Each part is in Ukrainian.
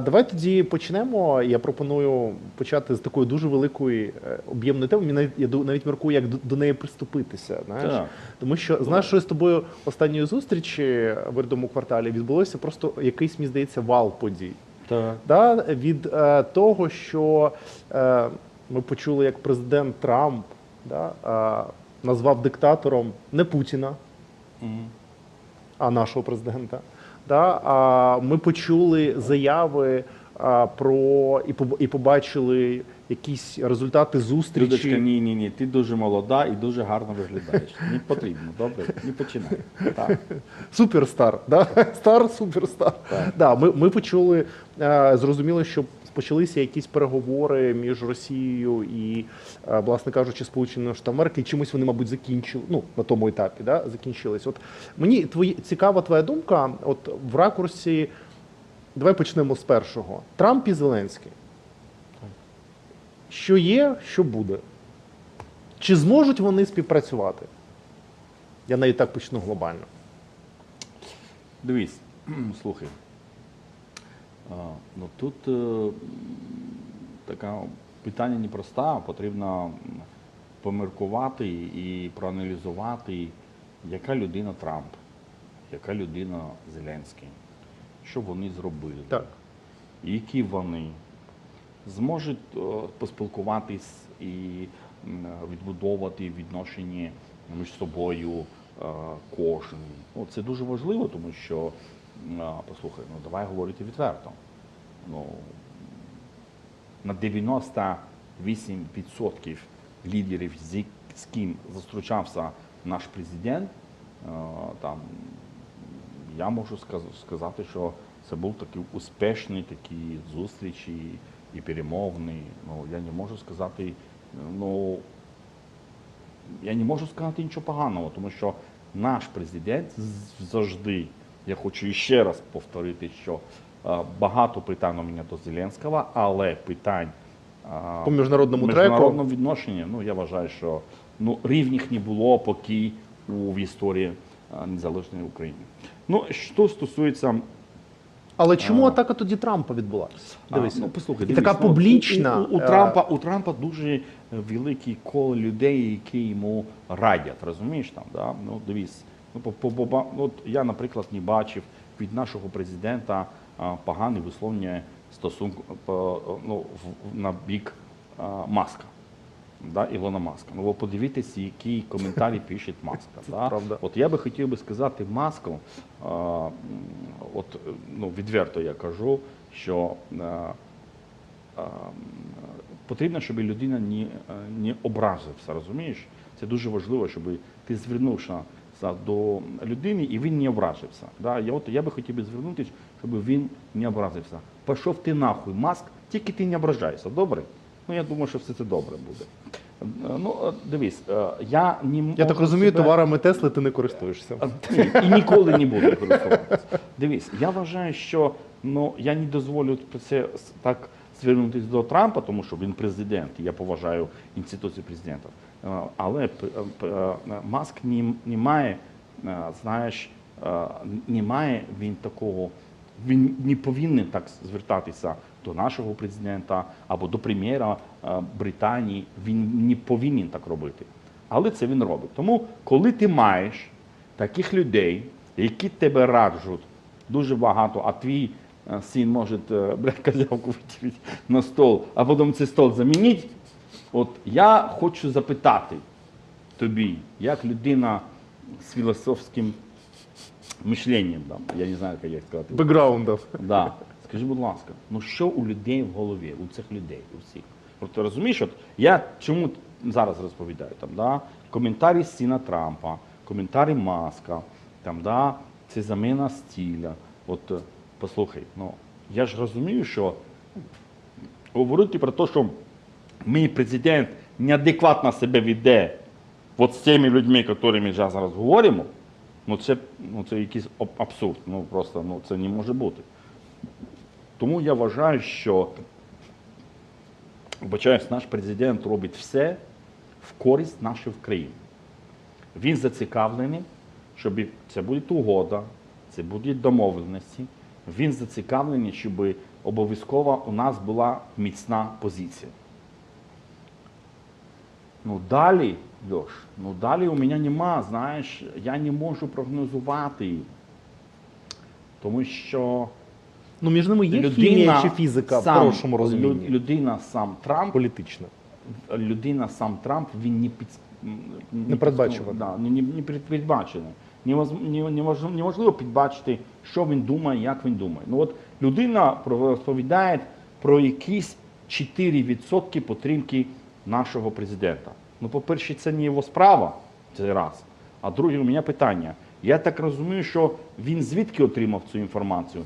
Давай тоді почнемо. Я пропоную почати з такої дуже великої е, об'ємної теми. Мені навіть я навіть міркую, як до, неї приступитися. Знаєш? Так. Тому що з нашої з тобою останньої зустрічі в Ірдому кварталі відбулося просто якийсь, мені здається, вал подій. Так. Да? Від е, того, що е, ми почули, як президент Трамп да, е, назвав диктатором не Путіна, Мгм. а нашого президента. Да? А ми почули заяви а, про і і побачили якісь результати зустрічі. Людочка, ні, ні, ні. Ти дуже молода і дуже гарно виглядаєш. Не потрібно, добре? Не починай. Так. Суперстар, да? стар суперстар. Так. Да, ми, ми почули, е, зрозуміло, що почалися якісь переговори між Росією і, е, власне кажучи, Сполученими Штатами Америки. І чимось вони, мабуть, закінчили. Ну, на тому етапі, да, закінчились. От мені твої цікава твоя думка, от в ракурсі. Давай почнемо з першого. Трамп і Зеленський. Що є, що буде? Чи зможуть вони співпрацювати? Я навіть так почну глобально. Дивись, слухай. Ну тут е, м, таке питання непроста, потрібно поміркувати і проаналізувати, яка людина Трамп, яка людина Зеленський, що вони зробили, Так. які вони зможуть е, поспілкуватись і відбудовувати відношення між собою е, кожен. Ну, це дуже важливо, тому що, послухай, ну давай говорити відверто. Ну, на 98% лідерів, з ким зустрічався наш президент, там, я можу сказати, що це був такий успішний такі зустрічі і перемовини. Ну, я не можу сказати, ну, я не можу сказати нічого поганого, тому що наш президент завжди, я хочу ще раз повторити, що е, багато питань у мене до Зеленського, але питань е, По міжнародному треку. міжнародного відношення, ну я вважаю, що ну, рівних не було поки у в історії е, незалежної України. Ну, що стосується Але чому А. атака тоді Трампа відбулася? Дивись. А, ну, послухай, дивись, така ну, публічна. У, у, у, Трампа, у Трампа дуже великий коло людей, які йому радять, розумієш там, да? Ну, дивись. Ну, по, по, по, от я, наприклад, не бачив від нашого президента а, погані висловлення стосунку по, ну, в, на бік а, Маска. Да, Ілона Маска. Ну, ви подивіться, які коментарі пише Маска. Да? правда. От я би хотів би сказати Маску, а, от ну, відверто я кажу, що а, а, потрібно, щоб людина не, е, не образився, розумієш? Це дуже важливо, щоб ти звернувся до людини і він не образився. Да? Я, от, я би хотів би звернутися, щоб він не образився. Пішов ти нахуй, маск, тільки ти не ображайся, добре? Ну я думаю, що все це добре буде. Е, Ну, е, дивись, е, я не Я так розумію, себе- товарами Тесли ти не користуєшся. ні, і ніколи не буду користуватися. Дивись, я вважаю, що ну я не дозволю це так звернутися до Трампа, тому що він президент, і я поважаю інституцію президента. Е, Але е, е, Маск не, має, знаєш, не має він такого. Він не повинен так звертатися до нашого президента або до прем'єра Британії. Він не повинен так робити. Але це він робить. Тому, коли ти маєш таких людей, які тебе раджуть дуже багато, а твій е, син може е, бля, козявку витягнути на стол, а потім цей стол замінити. От я хочу запитати тобі, як людина з філософським мишленням, там, я не знаю, як я сказати. Бекграундів. Да. Скажи, будь ласка, ну що у людей в голові, у цих людей, у всіх? Ти розумієш, от я чому зараз розповідаю там, да? коментарі сина Трампа, коментарі Маска, там, да? це заміна стиля. От послухай, ну я ж розумію, що говорити про те, що мій президент неадекватно себе веде от з тими людьми, якими зараз говоримо, ну це, ну, це якийсь абсурд. Ну просто ну, це не може бути. Тому я вважаю, що вибачаюсь, наш президент робить все в користь нашої країни. Він зацікавлений, щоб це буде угода, це будуть домовленості. Він зацікавлений, щоб обов'язково у нас була міцна позиція. Ну далі, Льош, ну далі у мене нема, знаєш, я не можу прогнозувати. Тому що Ну, між ними є людина хімія чи фізика сам, в хорошому розумінні? людина сам Трамп Політична. людина сам Трамп він не під м, Непередбачуваний. Да, не, не, не передбачений. Неможливо підбачити, що він думає, як він думає. Ну от людина розповідає про якісь 4% підтримки нашого президента. Ну, по-перше, це не його справа, це раз. А друге, у мене питання. Я так розумію, що він звідки отримав цю інформацію?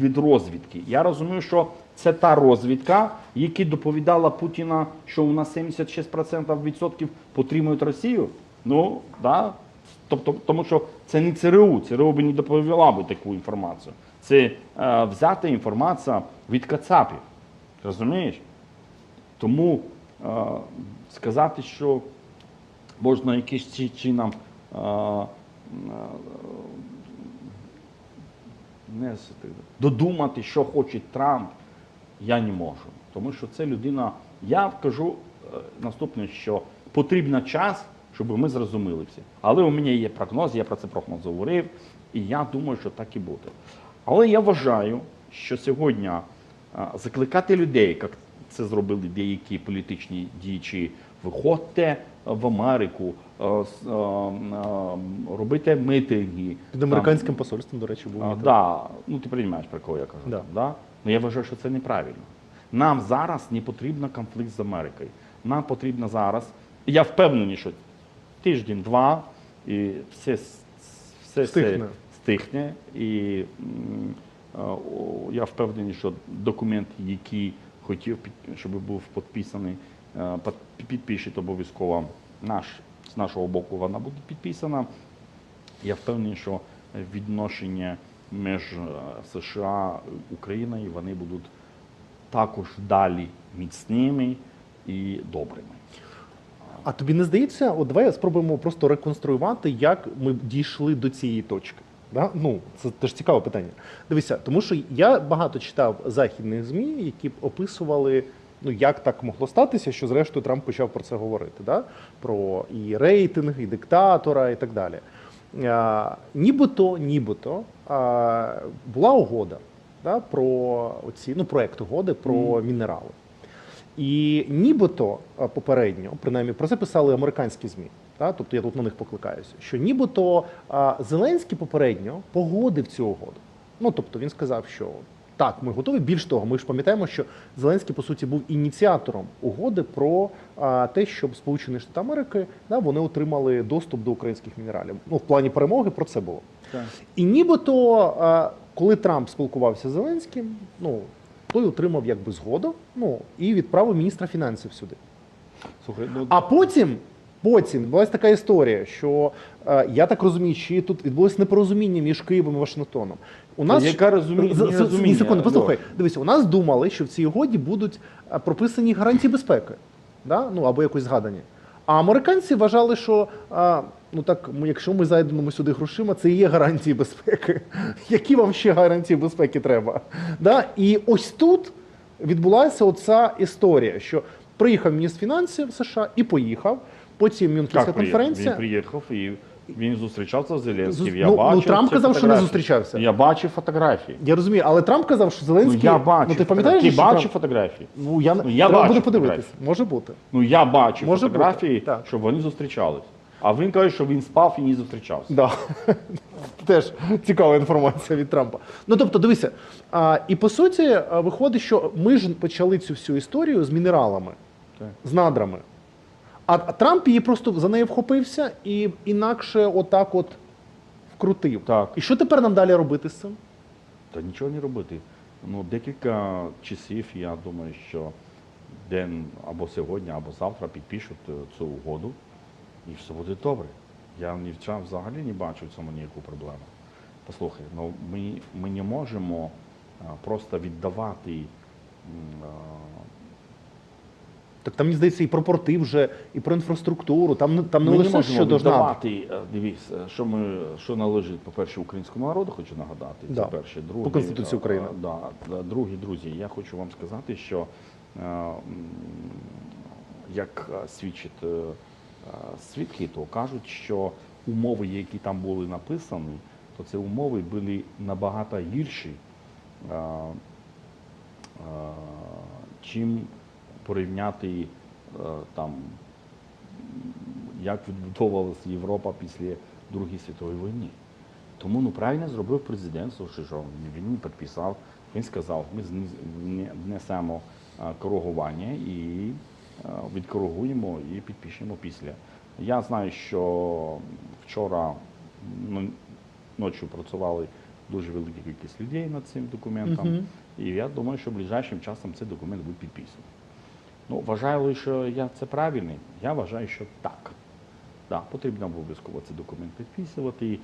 Від розвідки. Я розумію, що це та розвідка, яка доповідала Путіна, що у нас 76% відсотків підтримують Росію. Ну, да. Тобто, тому що це не ЦРУ, ЦРУ би не доповіла би таку інформацію. Це е, взята інформація від Кацапів. Розумієш? Тому е, сказати, що можна якимось чином е, е, не додумати, що хоче Трамп, я не можу. Тому що це людина. Я кажу е, наступне, що потрібен час, щоб ми зрозуміли всі. Але у мене є прогноз, я про це прогноз говорив, і я думаю, що так і буде. Але я вважаю, що сьогодні закликати людей, як це зробили деякі політичні діячі, виходьте в Америку, робити митинги. Під там, американським посольством, до речі, був. мітинг. да, ну ти розумієш, про кого я кажу. Да. Да? Ну я вважаю, що це неправильно. Нам зараз не потрібен конфлікт з Америкою. Нам потрібно зараз. Я впевнений, що тиждень-два і все, все, Стихне. все стихне. І м, я впевнений, що документ, який хотів, щоб був підписаний, е, під- підпишуть обов'язково наш, з нашого боку вона буде підписана. Я впевнений, що відношення між е, США і Україною вони будуть також далі міцними і добрими. А тобі не здається, от давай спробуємо просто реконструювати, як ми дійшли до цієї точки. Да? Ну, це теж цікаве питання. Дивися, тому що я багато читав західних ЗМІ, які б описували, ну як так могло статися, що зрештою Трамп почав про це говорити. Да? Про і рейтинг, і диктатора, і так далі. А, нібито, нібито а, була угода да, про оці, ну, проект угоди про мінерали. І нібито попередньо, принаймні про це писали американські ЗМІ. Та? Тобто я тут на них покликаюся, що нібито Зеленський попередньо погодив цю угоду. Ну тобто він сказав, що так, ми готові. Більш того, ми ж пам'ятаємо, що Зеленський по суті був ініціатором угоди про а, те, щоб Сполучені Штати Америки да, вони отримали доступ до українських мінералів. Ну в плані перемоги про це було. І нібито, е, коли Трамп спілкувався з Зеленським, ну той отримав якби згоду, ну і відправив міністра фінансів сюди. Слухай, ну, А потім, потім відбулася така історія, що е, я так розумію, що тут відбулось непорозуміння між Києвом і Вашингтоном. У нас З- з- секунду, послухай. Льош? Дивися, у нас думали, що в цій угоді будуть е, прописані гарантії безпеки, да? ну або якось згадані. А американці вважали, що а, ну так, якщо ми зайдемо сюди грошима, це і є гарантії безпеки. Які вам ще гарантії безпеки треба? Да? І ось тут відбулася оця історія, що приїхав міністр фінансів США і поїхав. Потім Мюнхенська конференція. Він приїхав і він зустрічався з Зеленським. Я ну, ну, Трамп ці казав, що не зустрічався. Я бачив фотографії. Я розумію, але Трамп казав, що Ну, Зеленський. я бачив. ну ти пам'ятаєш, Ти бачив Трамп- фотографії? Ну я, Ну, я треба бачу буде подивитись. Може бути. Ну я бачив Може фотографії, бути, що вони зустрічались. А він каже, що він спав і не зустрічався. Да. Теж цікава інформація від Трампа. Ну тобто, дивися, а, і по суті, виходить, що ми ж почали цю всю історію з мінералами, Так. з надрами. А, а Трамп її просто за неї вхопився і інакше отак от вкрутив. Так. І що тепер нам далі робити з цим? Та нічого не робити. Ну, декілька часів, я думаю, що день або сьогодні, або завтра підпишуть е, цю угоду, і все буде добре. Я ні взагалі не бачу в цьому ніяку проблему. Послухай, ну ми, ми не можемо а, просто віддавати а, Так там мені здається, і про порти вже, і про інфраструктуру. Там там не Ми не можемо надр. віддавати, е, дивіться, що ми що належить, по-перше, українському народу, хочу нагадати. Да. Це перше, друге. По Конституції е, України. е, Да, да, друге, друзі, я хочу вам сказати, що е, як е, свідчить е, е, свідки, то кажуть, що умови, які там були написані, то ці умови були набагато гірші, е, е, чим порівняти е, там як відбудовувалася Європа після Другої світової війни. Тому ну правильно зробив президент, що він підписав. Він сказав, ми внесемо коригування і відкоригуємо і підпишемо після. Я знаю, що вчора ну, ночі працювали дуже велика кількість людей над цим документом. Мгм. І я думаю, що ближайшим часом цей документ буде підписаний. Ну, вважаю, ли, що я це правильний. Я вважаю, що так. Да, потрібно обов'язково цей документ підписувати.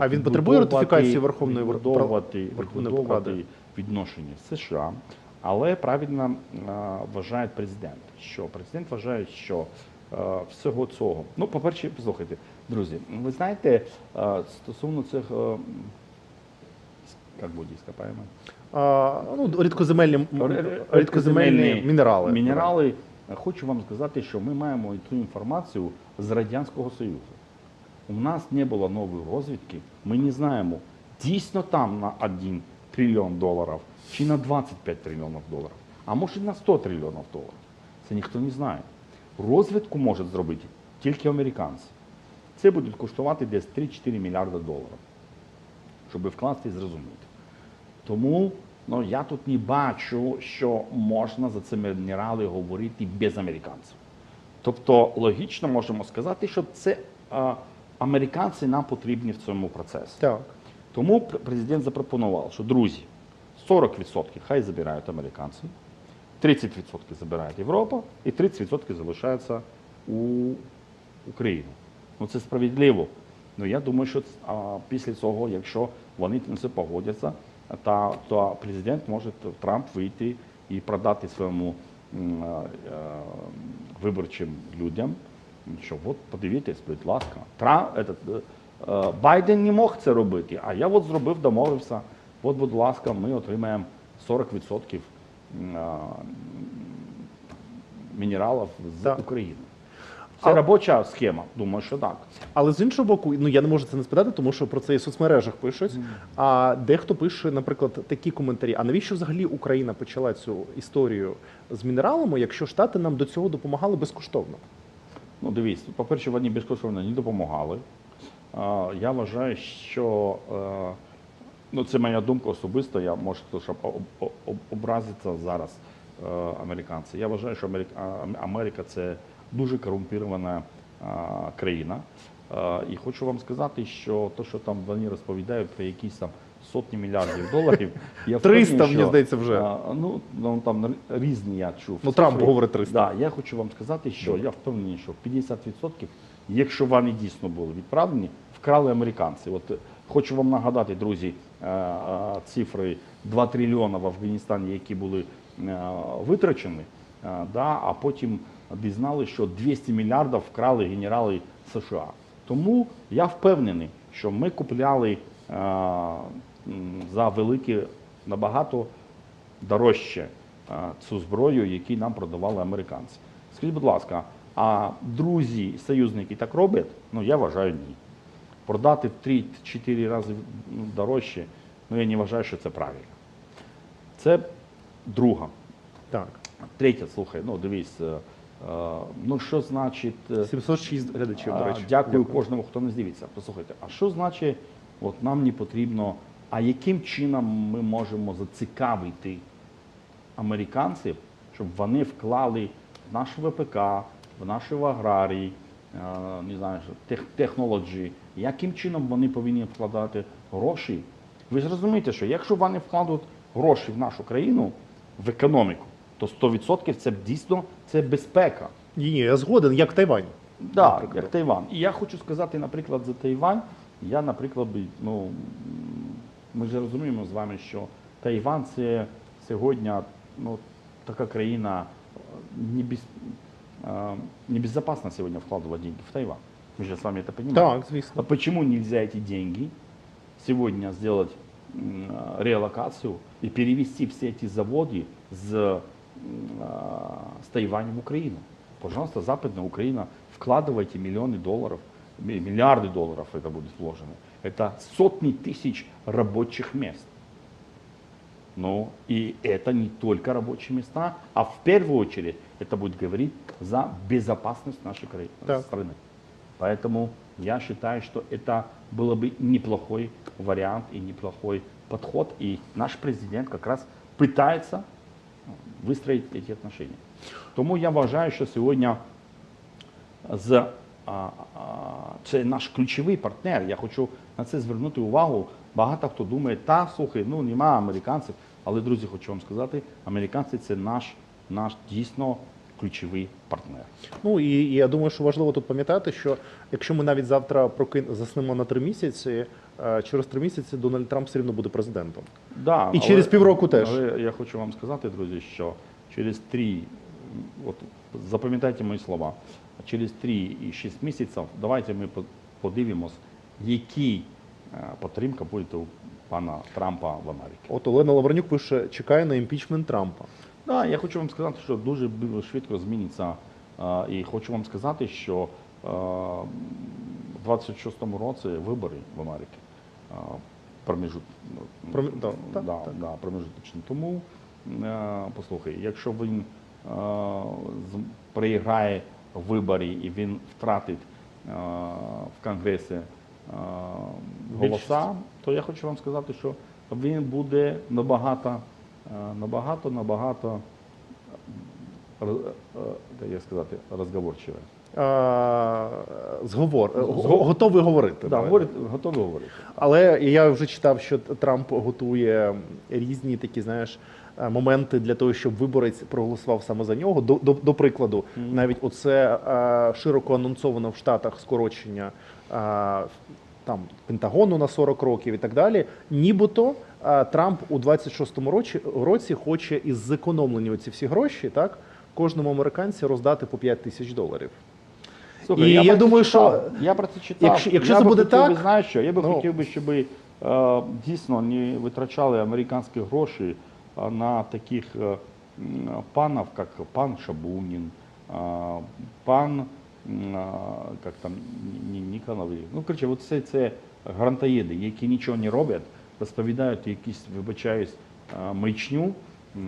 А він потребує ратифікації Верховної Верховної Ради? відношення з США. Але правильно вважає президент, що президент вважає, що всього цього. Ну, по-перше, послухайте, друзі, ви знаєте, стосовно цих, як буде іскопаємо? А, ну, рідкоземельні, рідкоземельні мінерали. Мінерали. Хочу вам сказати, що ми маємо цю інформацію з Радянського Союзу. У нас не було нової розвідки. Ми не знаємо, дійсно там на 1 трильйон доларів чи на 25 трильйонів доларів, а може на 100 трильйонів доларів. Це ніхто не знає. Розвідку можуть зробити тільки американці. Це буде коштувати десь 3-4 мільярди доларів, щоб вкласти і зрозуміти. Тому ну, я тут не бачу, що можна за ці мінерали говорити без американців. Тобто логічно можемо сказати, що це а, американці нам потрібні в цьому процесі. Так. Тому президент запропонував, що друзі, 40% хай забирають американці, 30% забирає Європа і 30% залишається у Україну. Ну це справедливо. Ну я думаю, що а, після цього, якщо вони на це погодяться, та, то президент може Трамп вийти і продати своєму а, а, виборчим людям, що от подивіться, будь ласка, Трамп, этот, е, е, Байден не мог це робити, а я от зробив, домовився. От, будь ласка, ми отримаємо 40% мінералів з Так. України. Це А- робоча схема, думаю, що так. Але з іншого боку, ну я не можу це не спитати, тому що про це і в соцмережах пишуть. А дехто пише, наприклад, такі коментарі: а навіщо взагалі Україна почала цю історію з мінералами, якщо Штати нам до цього допомагали безкоштовно? Ну, дивіться, по-перше, вони безкоштовно не допомагали. Я вважаю, що е, ну, це моя думка особиста, я можу щоб об- об- образиться зараз е, американці. Я вважаю, що Америка, Америка це дуже корумпірована країна. Е, І хочу вам сказати, що те, що там вони розповідають про якісь там сотні мільярдів доларів, я 300, впевнений, мені здається, вже. Ну, ну там різні я чув. Ну, Трамп говорить 300. Да, я хочу вам сказати, що я впевнений, що 50%, якщо вони дійсно були відправлені, вкрали американці. От е, хочу вам нагадати, друзі, е, е, цифри 2 трильйона в Афганістані, які були витрачені, да, а потім дізнали, що 200 мільярдів вкрали генерали США. Тому я впевнений, що ми купляли за великі набагато дорожче цю зброю, яку нам продавали американці. Скажіть, будь ласка, а друзі, союзники так роблять? Ну я вважаю ні. Продати в 3-4 рази ну, дорожче, ну я не вважаю, що це правильно. Це друга. Так, Третя, слухай, ну дивись, е, е, ну що значить. е, 706 глядачів, до речі. Дякую кожному, хто нас дивиться. Послухайте, а що значить, от нам не потрібно, а яким чином ми можемо зацікавити американців, щоб вони вклали в наш ВПК, наші в аграрії, е, не знаю, технології, яким чином вони повинні вкладати гроші? Ви ж розумієте, що якщо вони вкладуть гроші в нашу країну, в економіку, то 100% це дійсно це безпека. Ні, ні, я згоден, як Тайвань. Да, як Тайван. І я хочу сказати, наприклад, за Тайвань, я, наприклад, ну, ми ж розуміємо з вами, що Тайван це сьогодні ну, така країна е, не, без, небезопасно сегодня вкладывать деньги в Тайвань. Мы же с вами это понимаем. Так, звісно. А почему нельзя эти деньги сегодня сделать э, релокацию и перевести все эти заводы с, а, с Тайваня в Украину? Пожалуйста, Западная Украина, вкладывайте миллионы долларов, ми- миллиарды долларов это будет вложено. Это сотни тысяч рабочих мест. Ну, и это не только рабочие места, а в первую очередь это будет говорить за безопасность нашей Так. страны. Поэтому я считаю, что это было бы неплохой вариант и неплохой подход. И наш президент как раз пытается выстроить эти отношения. Тому я вважаю, що сьогодні з, а, а, це наш ключовий партнер. Я хочу на це звернути увагу. Багато хто думає, та слухай, ну нема американців. Але друзі, хочу вам сказати, американці це наш, наш дійсно ключовий партнер. Ну і, і я думаю, що важливо тут пам'ятати, що якщо ми навіть завтра прокин... заснемо на три місяці, е, через три місяці Дональд Трамп все рівно буде президентом. Да, І через півроку теж. Але я хочу вам сказати, друзі, що через три, от запам'ятайте мої слова, через три і шість місяців давайте ми по- подивимось, які е, підтримка буде у пана Трампа в Америці. От Олена Лавренюк пише: чекає на імпічмент Трампа. Да, я хочу вам сказати, що дуже швидко зміниться. е, І хочу вам сказати, що е, в 26-му році вибори в Америці. е, Проміжут... Промі- да, да, так. Да, проміжуточні. Тому е, послухай, якщо він е, проіграє вибори і він втратить е, в Конгресі е, голоса, то я хочу вам сказати, що він буде набагато, е, набагато, набагато, е, як сказати, розговорчивий. Зговор... е, готовий говорити. Да, говорить, готовий говорити. Але я вже читав, що Трамп готує різні такі, знаєш, моменти для того, щоб виборець проголосував саме за нього. До, до, до прикладу, навіть оце е, широко анонсовано в Штатах скорочення е, там Пентагону на 40 років і так далі. Нібито е, Трамп у 26-му році, році хоче із зекономлені оці всі гроші, так кожному американцю роздати по 5 тисяч доларів. Слухай, І я про думаю, читав. що я про це читав. якщо- якщо я це буде би, так, знаєш що, я би ну- хотів би, щоб е, дійсно не витрачали американські гроші е, на таких е, панов, як пан Шабунін, е, пан е, там Ні- Ні- Ну, коротше, от все це грантоїди, які нічого не роблять, розповідають якісь, вибачаюсь, е, маячню.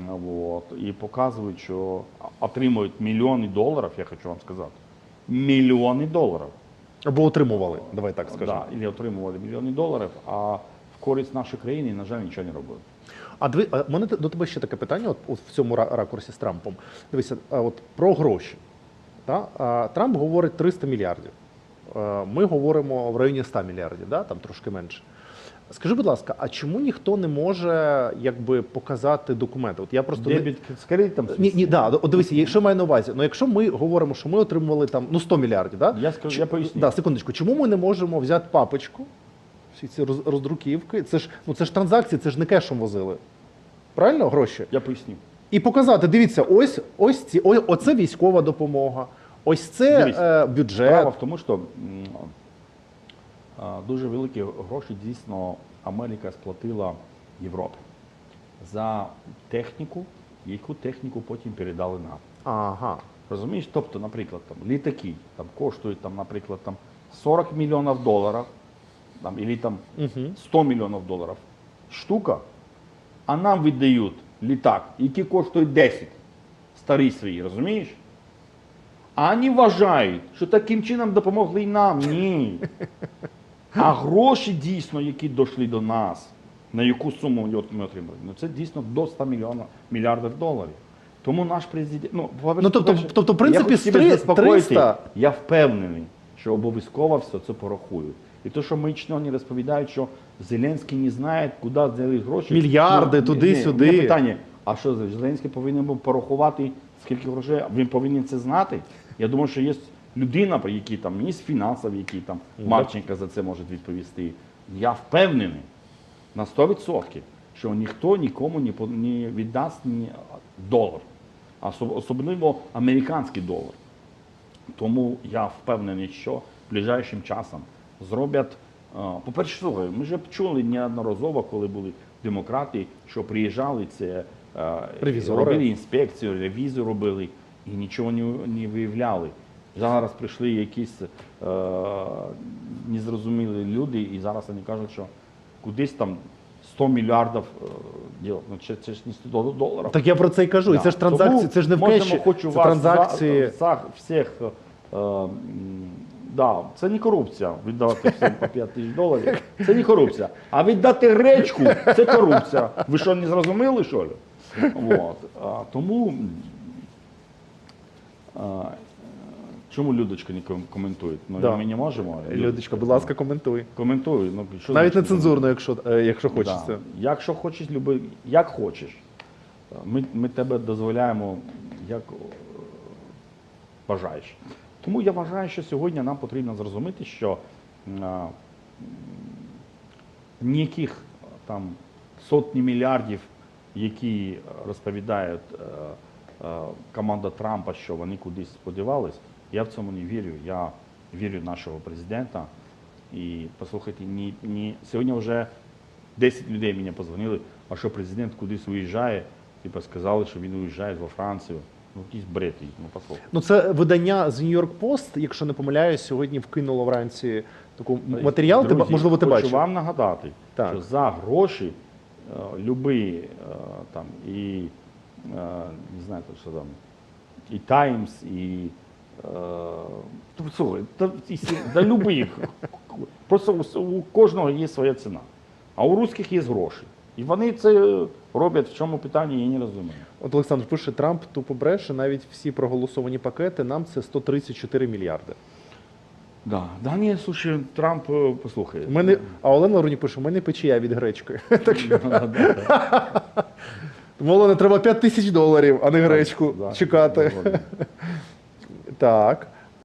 Вот, і показують, що отримують мільйони доларів, я хочу вам сказати. Мільйони доларів. Або отримували, давай так скажемо. Да, і отримували мільйони доларів, а в користь нашої країни, на жаль, нічого не робили. А диви, а мене до тебе ще таке питання, от, от в цьому ракурсі з Трампом. Дивися, от про гроші. Та? А, Трамп говорить 300 мільярдів. Ми говоримо в районі 100 мільярдів, да? там трошки менше. Скажи, будь ласка, а чому ніхто не може якби показати документи? От я просто не- Дебіт з кредитом. ні, ні, да, дивися, якщо маю на увазі, ну якщо ми говоримо, що ми отримували там ну 100 мільярдів, да? Я скажу, Чи- я поясню. Да, секундочку, чому ми не можемо взяти папочку, всі ці роздруківки? Це ж ну це ж транзакції, це ж не кешем возили. Правильно, гроші? Я поясню. І показати, дивіться, ось ось ці, ось, оце військова допомога, ось це е, бюджет. Справа в тому, що м, а, дуже великі гроші дійсно Америка сплатила Європі за техніку, яку техніку потім передали нам. Ага. Розумієш? Тобто, наприклад, там, літаки там, коштують, там, наприклад, там, 40 мільйонів доларів, там, або там, 100 мільйонів доларів штука, а нам віддають літак, який коштує 10, старий свій, розумієш? А вони вважають, що таким чином допомогли й нам. Ні. А гроші дійсно, які дійшли до нас, на яку суму ми отримали, ну це дійсно до 100 мільйонів мільярдів доларів. Тому наш президент. Ну, Ну, тобто- по-перше, тобто, в принципі, я з хотів би три- заспокоїти, 300 я впевнений, що обов'язково все це порахують. І то, що мічно не розповідають, що Зеленський не знає, куди взяли гроші. Мільярди ні, туди-сюди. питання, а що Зеленський повинен був порахувати, скільки грошей? Він повинен це знати. Я думаю, що є людина, при якій там міністр фінансів, який там Марченко за це може відповісти. Я впевнений на 100%, що ніхто нікому не, віддасть ні долар. особливо американський долар. Тому я впевнений, що ближайшим часом зроблять. По-перше, ми вже чули неодноразово, коли були демократи, що приїжджали це е, Ревізори. робили інспекцію, ревізію робили і нічого не, не виявляли. Зараз прийшли якісь е, незрозумілі люди, і зараз вони кажуть, що кудись там 100 мільярдів е. Ну, це, це ж не 100 доларів. Так я про це й кажу. І Да. це ж транзакції, Тому це ж не в можемо кеші, це вас транзакції. за- за всіх. Е, м, да, це не корупція. Віддавати всім по 5 тисяч доларів. Це не корупція. А віддати гречку це корупція. Ви що не зрозуміли, що ли? Вот. А, тому. А, чому Людочка не ком- коментує? Ну, Да. ми не можемо. Людочка, будь ласка, коментуй. коментуй. Ну, що Навіть не значить цензурно, якщо, е, якщо Да. хочеться. Якщо хочеш, люби, як хочеш. Ми, ми тебе дозволяємо, як е, бажаєш. Тому я вважаю, що сьогодні нам потрібно зрозуміти, що ніяких там сотні мільярдів, які розповідають е, е, команда Трампа, що вони кудись сподівались, я в цьому не вірю. Я вірю в нашого президента. І послухайте, ні, ні, сьогодні вже 10 людей мені позвонили, а що президент кудись уїжджає, типу сказали, що він уїжджає во Францію. Ну, якийсь бред, ну послухай. Ну, це видання з Нью-Йорк Пост, якщо не помиляюсь, сьогодні вкинуло вранці таку матеріал. ти, можливо, ти хочу бачив. вам нагадати, Так. що за гроші е, любий е, там і е, не знаю, що там, і Таймс, і слухай, і, да любих. Просто у, у кожного є своя ціна. А у русських є гроші. І вони це роблять в чому питанні, я не розумію. От Олександр пише, Трамп тупо бреше, навіть всі проголосовані пакети, нам це 134 мільярди. Да, да ні, слушай, Трамп, е, послухай. У мене, а Олена Ларуні пише, у мене печія від гречки. так що, Да, да, да. тому Олена, треба 5 тисяч доларів, а не гречку Да, чекати. Так.